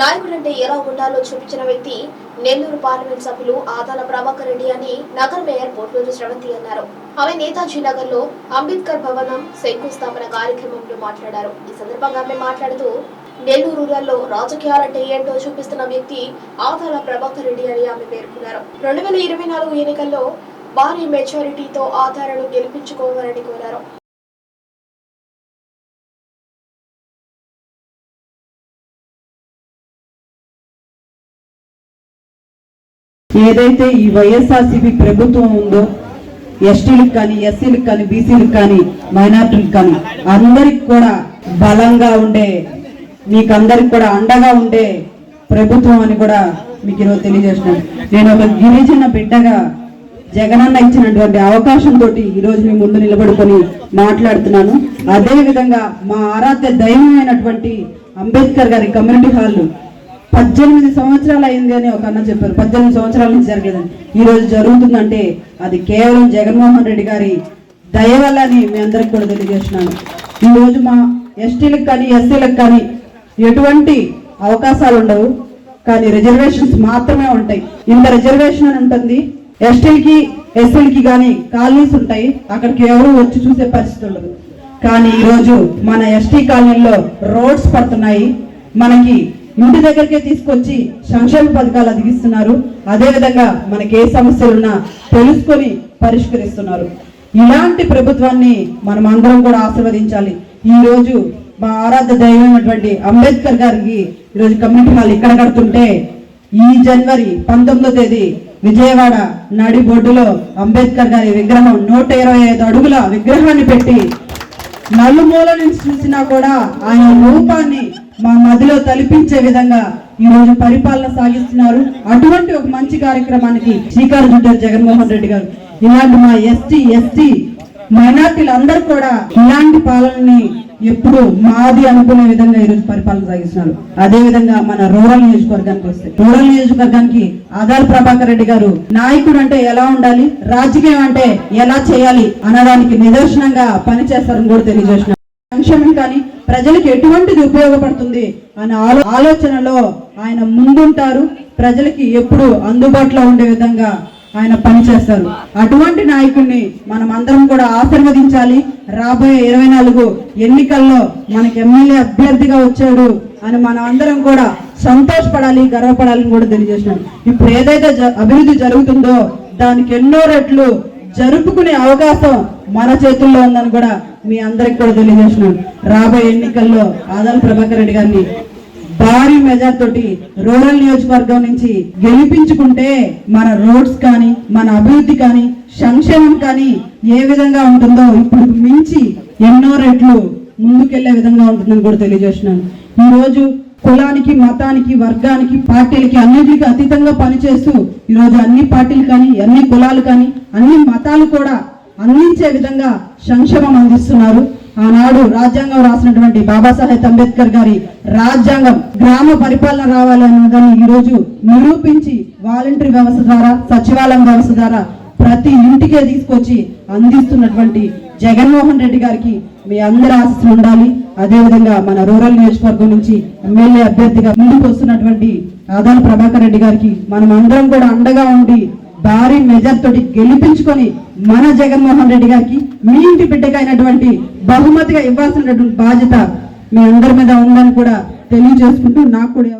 నాయకుడంటే ఎలా ఉండాలో చూపించిన వ్యక్తి నెల్లూరు పార్లమెంట్ సభ్యులు ఆదాల ప్రభాకర్ రెడ్డి అని నగర్ మేయర్ పోట్లూరు శ్రవంతి అన్నారు. ఆమె నేతాజీ నగర్లో అంబేద్కర్ భవనం శంకుస్థాపన కార్యక్రమంలో మాట్లాడారు. ఈ సందర్భంగా ఆమె మాట్లాడుతూ నెల్లూరు రూరల్లో రాజకీయాలంటే ఏంటో చూపిస్తున్న వ్యక్తి ఆదాల ప్రభాకర్ రెడ్డి అని ఆమె పేర్కొన్నారు. రెండు వేల ఇరవై నాలుగు ఎన్నికల్లో భారీ మెజారిటీతో ఆధారాలు గెలిపించుకోవాలని కోరారు. ఏదైతే ఈ వైఎస్ఆర్సీపీ ప్రభుత్వం ఉందో ఎస్టీలకు కానీ ఎస్సీలకు కానీ బీసీలకు కానీ మైనార్టీలకు కానీ అందరికి కూడా బలంగా ఉండే మీకు అందరికి కూడా అండగా ఉండే ప్రభుత్వం అని కూడా మీకు ఈరోజు తెలియజేస్తున్నాను నేను ఒక గిరిజన బిడ్డగా జగనన్న ఇచ్చినటువంటి అవకాశంతో ఈరోజు మీ ముందు నిలబడుకొని మాట్లాడుతున్నాను. అదేవిధంగా మా ఆరాధ్య దైవమైనటువంటి అంబేద్కర్ గారి కమ్యూనిటీ హాల్ పద్దెనిమిది సంవత్సరాలు అయింది అని ఒక అన్న చెప్పారు. పద్దెనిమిది సంవత్సరాల నుంచి జరగలేదని. ఈ రోజు జరుగుతుందంటే అది కేవలం జగన్మోహన్ రెడ్డి గారి దయ వల్ల అని మీ అందరికి కూడా తెలియజేస్తున్నాను. ఈ రోజు మా ఎస్టీలకు కానీ ఎస్సీలకు కానీ ఎటువంటి అవకాశాలు ఉండవు. కానీ రిజర్వేషన్స్ మాత్రమే ఉంటాయి. ఇంత రిజర్వేషన్ అని ఉంటుంది. ఎస్టీలకి ఎస్సీలకి కానీ కాలనీస్ ఉంటాయి. అక్కడికి ఎవరు వచ్చి చూసే పరిస్థితి ఉండదు. కానీ ఈరోజు మన ఎస్టీ కాలనీలో రోడ్స్ పడుతున్నాయి. మనకి ఇంటి దగ్గరికే తీసుకొచ్చి సంక్షేమ పథకాలు అందిస్తున్నారు. అదే విధంగా మనకి ఏ సమస్యలున్నా తెలుసుకొని పరిష్కరిస్తున్నారు. ఇలాంటి ప్రభుత్వాన్ని మనం అందరం కూడా ఆశీర్వదించాలి. ఈ రోజు మా ఆరాధ్య దైవమైనటువంటి అంబేద్కర్ గారికి ఈరోజు కమ్యూనిటీ హాల్ ఇక్కడ కడుతుంటే ఈ జనవరి పంతొమ్మిదో తేదీ విజయవాడ నడి బొడ్డులో అంబేద్కర్ గారి విగ్రహం నూట ఇరవై ఐదు అడుగుల విగ్రహాన్ని పెట్టి నలుమూల నుంచి చూసినా కూడా ఆయన రూపాన్ని మా మదిలో తలిపించే విధంగా ఈ రోజు పరిపాలన సాగిస్తున్నారు. అటువంటి ఒక మంచి కార్యక్రమానికి శ్రీకారం చుట్టారు జగన్మోహన్ రెడ్డి గారు. ఇలాంటి మా ఎస్టీ ఎస్టీ మైనార్టీలందరూ కూడా ఇలాంటి పాలనని ఎప్పుడు మాది అనుకునే విధంగా ఈరోజు పరిపాలన సాగిస్తున్నారు. అదే విధంగా మన రూరల్ నియోజకవర్గానికి వస్తే. రూరల్ నియోజకవర్గానికి ఆధార్ ప్రభాకర్ రెడ్డి గారు నాయకుడు అంటే ఎలా ఉండాలి? రాజకీయం అంటే ఎలా చేయాలి? అన్నదానికి నిదర్శనంగా పనిచేస్తారని కూడా తెలియజేస్తున్నారు. సంక్షేమం కానీ ప్రజలకు ఎటువంటిది ఉపయోగపడుతుంది అనే ఆలో ఆలోచనలో ఆయన ముందుంటారు. ప్రజలకి ఎప్పుడు అందుబాటులో ఉండే విధంగా ఆయన పనిచేస్తారు. అటువంటి నాయకుడిని మనం అందరం కూడా ఆశీర్వదించాలి. రాబోయే ఇరవై నాలుగు ఎన్నికల్లో మనకి ఎమ్మెల్యే అభ్యర్థిగా వచ్చాడు అని మనం అందరం కూడా సంతోషపడాలి గర్వపడాలని కూడా తెలియజేసినాం ఇప్పుడు ఏదైతే జ- అభివృద్ధి జరుగుతుందో దానికి ఎన్నో రెట్లు జరుపుకునే అవకాశం మన చేతుల్లో ఉందని కూడా మీ అందరికి కూడా తెలియజేస్తున్నాను. రాబోయే ఎన్నికల్లో ఆదాల ప్రభాకర్ రెడ్డి గారిని భారీ మెజార్ తోటి రూరల్ నియోజకవర్గం నుంచి గెలిపించుకుంటే మన రోడ్స్ కానీ మన అభివృద్ధి కానీ సంక్షేమం కానీ ఏ విధంగా ఉంటుందో ఇప్పుడు మించి ఎన్నో రెట్లు ముందుకెళ్ళే విధంగా ఉంటుందని కూడా తెలియజేస్తున్నాను. ఈ రోజు కులానికి మతానికి వర్గానికి పార్టీలకి అన్నింటికి అతీతంగా పనిచేస్తూ ఈరోజు అన్ని పార్టీలు కానీ అన్ని కులాలు కానీ అన్ని మతాలు కూడా అందించే విధంగా సంక్షేమం అందిస్తున్నారు. ఆనాడు రాజ్యాంగం రాసినటువంటి బాబాసాహెబ్ అంబేద్కర్ గారి రాజ్యాంగం గ్రామ పరిపాలన రావాలన్న దాన్ని ఈ రోజు నిరూపించి వాలంటరీ వ్యవస్థ ద్వారా సచివాలయం వ్యవస్థ ద్వారా ప్రతి ఇంటికే తీసుకొచ్చి అందిస్తున్నటువంటి జగన్మోహన్ రెడ్డి గారికి మీ అందరి ఆశలు ఉండాలి. అదేవిధంగా మన రూరల్ నియోజకవర్గం నుంచి ఎమ్మెల్యే అభ్యర్థిగా ముందుకు వస్తున్నటువంటి ఆదాల ప్రభాకర్ రెడ్డి గారికి మనం అందరం కూడా అండగా ఉండి భారీ మెజర్ తోటి గెలిపించుకొని మన జగన్మోహన్ రెడ్డి గారికి మీ ఇంటి బిడ్డకైనటువంటి బహుమతిగా ఇవ్వాల్సినటువంటి బాధ్యత మీ అందరి మీద ఉందని కూడా తెలియజేసుకుంటూ నాకు కూడా